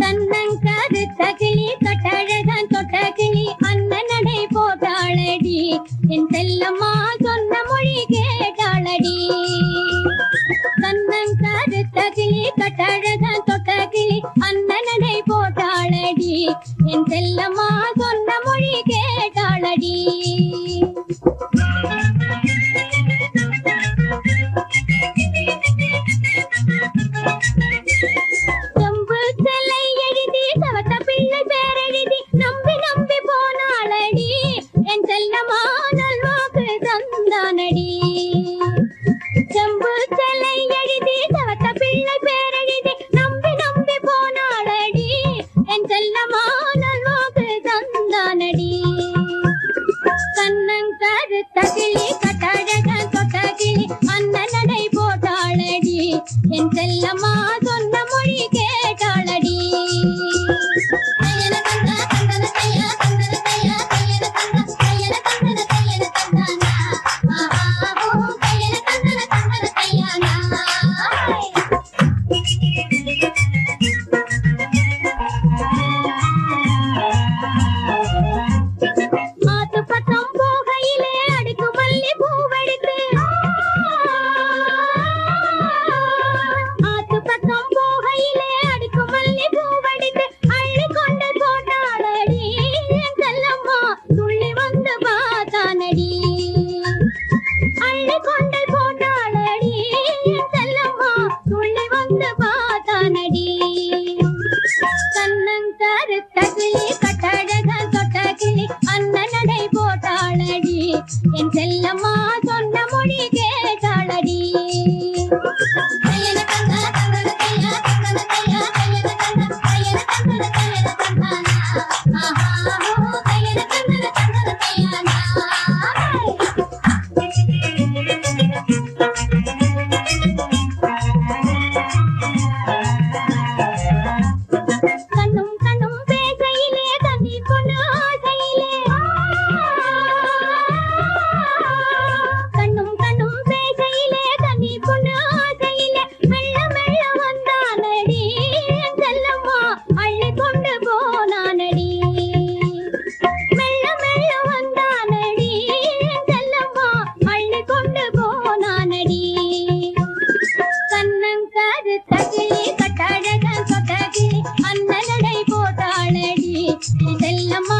தன்னங்காது தகிழி கட்டழகான் தொட்டகிழி அண்ணனடை போட்டாளடி என் செல்லம்மா சொன்ன மொழிகே செல்லம்மா சொன்ன மொழி கேட்டாளடி Thank you. Lamar.